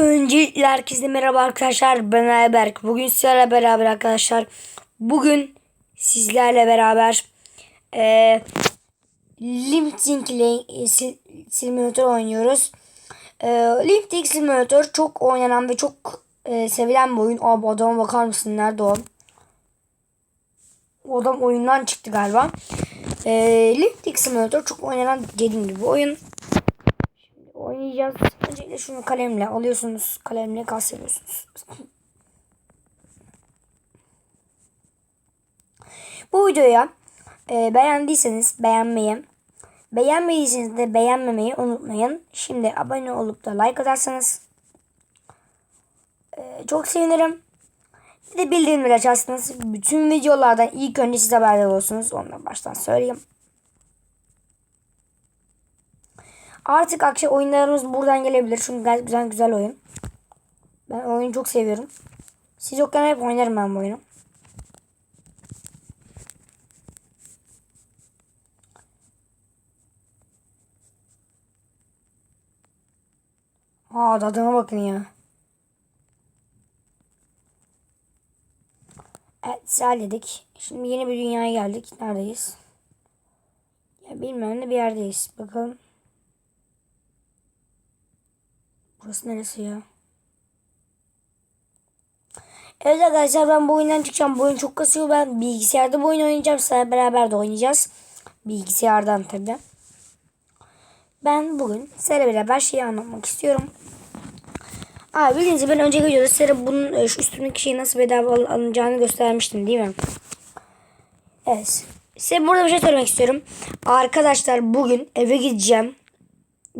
Öncelikle herkese merhaba arkadaşlar. Ben Ayberk. Bugün sizlerle beraber arkadaşlar. Bugün sizlerle beraber e, Limting e, sil- Simulator oynuyoruz. E, Limting Simulator çok oynanan ve çok e, sevilen bir oyun. Abi adama bakar mısın? Nerede o? O adam oyundan çıktı galiba. E, Limting Simulator çok oynanan dediğim gibi oyun oynayacağız. Öncelikle şunu kalemle alıyorsunuz. Kalemle kastediyorsunuz. Bu videoya e, beğendiyseniz beğenmeyi, beğenmediyseniz de beğenmemeyi unutmayın. Şimdi abone olup da like atarsanız e, çok sevinirim. Bir de bildirimleri açarsanız bütün videolardan ilk önce siz haberdar olursunuz. Onu da baştan söyleyeyim. Artık akşam oyunlarımız buradan gelebilir. Çünkü güzel güzel oyun. Ben oyunu çok seviyorum. Siz yokken hep oynarım ben bu oyunu. Aa tadına bakın ya. Evet halledik. Şimdi yeni bir dünyaya geldik. Neredeyiz? Ya bilmem ne bir yerdeyiz. Bakalım. Burası neresi ya? Evet arkadaşlar ben bu oyundan çıkacağım. Bu oyun çok kasıyor. Ben bilgisayarda bu oyunu oynayacağım. Sizlerle beraber de oynayacağız. Bilgisayardan tabi. Ben bugün sizlerle beraber şeyi anlatmak istiyorum. Abi bildiğiniz ben önceki videoda size bunun e, şu üstündeki şeyi nasıl bedava al- alınacağını göstermiştim değil mi? Evet. Size burada bir şey söylemek istiyorum. Arkadaşlar bugün eve gideceğim.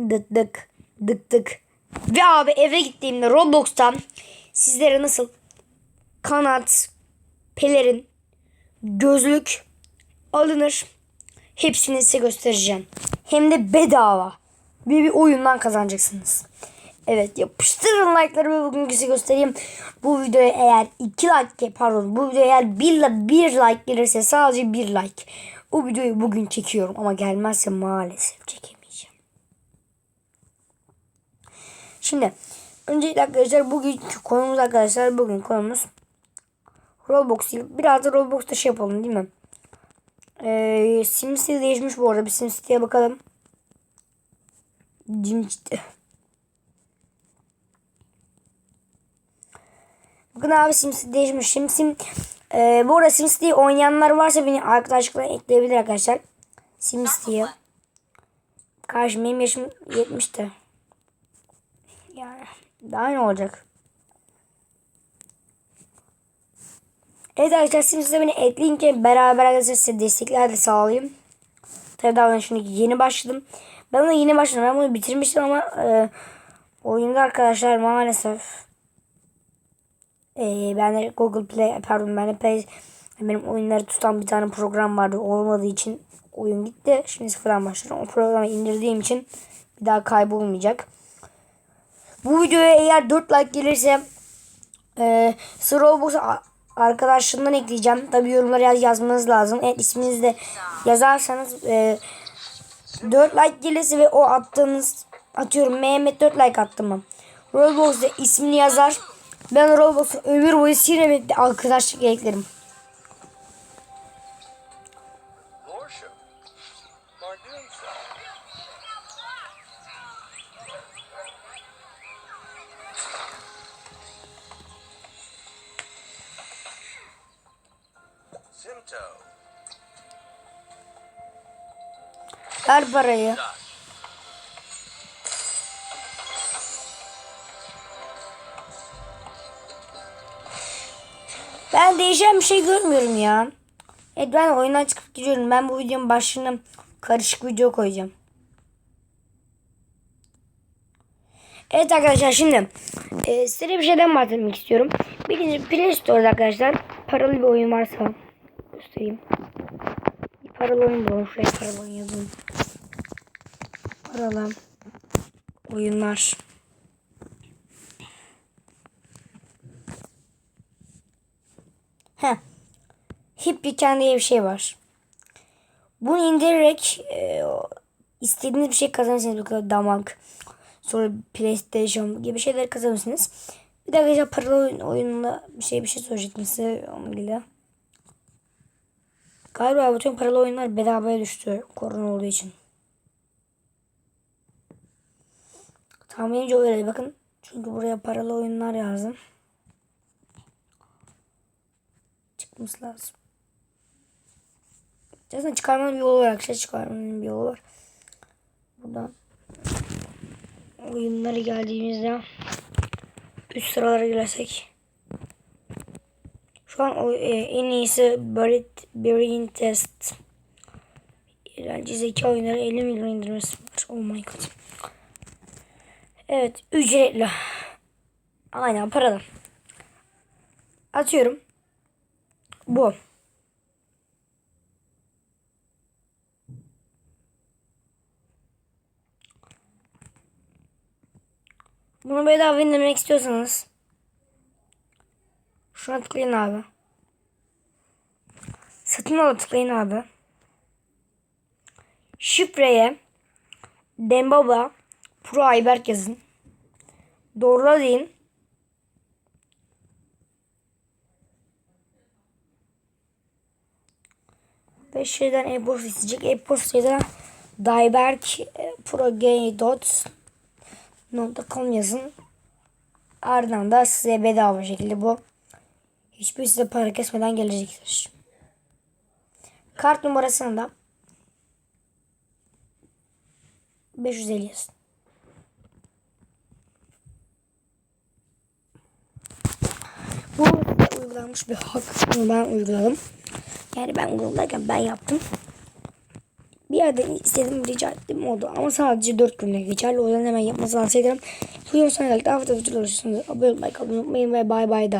Dık dık dık dık. Ve abi eve gittiğimde Roblox'tan sizlere nasıl kanat, pelerin, gözlük alınır. Hepsini size göstereceğim. Hem de bedava. Bir bir oyundan kazanacaksınız. Evet yapıştırın like'ları ve bugün size göstereyim. Bu videoya eğer 2 like pardon bu videoya eğer 1, 1 like gelirse sadece 1 like. O videoyu bugün çekiyorum ama gelmezse maalesef çekemeyeceğim. Şimdi öncelikle arkadaşlar bugünkü konumuz arkadaşlar bugün konumuz Roblox. Biraz da Roblox'ta şey yapalım değil mi? Ee, SimCity değişmiş bu arada. Bir SimCity'ye bakalım. Cimcity. Bakın abi SimCity değişmiş. Şimdi Sim, e, bu arada SimCity oynayanlar varsa beni arkadaşlıkla ekleyebilir arkadaşlar. SimCity'ye. Karşı benim yaşım 70'te. Yani daha ne olacak? Evet arkadaşlar şimdi size beni ekleyin ki beraber arkadaşlar size destekler de sağlayayım. Tabii daha ben şimdi yeni başladım. Ben bunu yeni başladım. Ben bunu bitirmiştim ama e, oyunda arkadaşlar maalesef e, ben de Google Play pardon ben de Play benim oyunları tutan bir tane program vardı. Olmadığı için oyun gitti. Şimdi sıfırdan başlıyorum. O programı indirdiğim için bir daha kaybolmayacak. Bu videoya eğer 4 like gelirse e, Roblox arkadaşlarından ekleyeceğim. Tabi yorumlara yaz, yazmanız lazım. Evet isminizi de yazarsanız e, 4 like gelirse ve o attığınız atıyorum Mehmet 4 like attım mı? Roblox'da ismini yazar. Ben Roblox'u ömür boyu silmemekle arkadaşlık eklerim. Ver parayı. Ben değişen bir şey görmüyorum ya. Evet ben oyundan çıkıp gidiyorum. Ben bu videonun başlığına karışık video koyacağım. Evet arkadaşlar şimdi e, size bir şeyden bahsetmek istiyorum. Birinci Play Store'da arkadaşlar paralı bir oyun varsa göstereyim. Bir paralı oyun bulalım. Şuraya paralı oyun yazalım. Paralı oyunlar. Heh. Hip Weekend diye bir şey var. Bunu indirerek e, istediğiniz bir şey kazanırsınız. Kadar damak, sonra PlayStation gibi şeyler kazanırsınız. Bir de arkadaşlar paralı oyun, oyununda bir şey bir şey söyleyecektim size onunla ilgili. Galiba bütün paralı oyunlar bedavaya düştü korona olduğu için. Tahminimce öyle bakın. Çünkü buraya paralı oyunlar yazdım. Çıkması lazım. Zaten çıkarmanın bir yolu var arkadaşlar. Çıkarmanın bir yolu var. Buradan oyunları geldiğimizde üst sıralara girersek. Şu an o, e, en iyisi Buried Brain Test. İğrenci zeka oyunları 50 milyon indirmesi var. Oh my god. Evet ücretli. Aynen paralı. Atıyorum. Bu. Bunu bedava indirmek istiyorsanız şuna tıklayın abi. Satın ala tıklayın abi. Şifreye Dembaba Pro Ayberk yazın. Doğrula deyin. Ve şeyden e-posta isteyecek. E-postaya da Dayberk e, yazın. Ardından da size bedava şekilde bu hiçbir size para kesmeden gelecektir. Kart numarasını da 550 yazın. Bu uygulanmış bir hak. Bunu ben uyguladım. Yani ben uygularken ben yaptım. Bir yerden istedim rica ettim oldu. Ama sadece 4 günlük geçerli. O yüzden hemen yapmasını tavsiye ederim. Bu videonun sonuna geldik. Videolar için abone olmayı, abone olmayı ve bay bay da.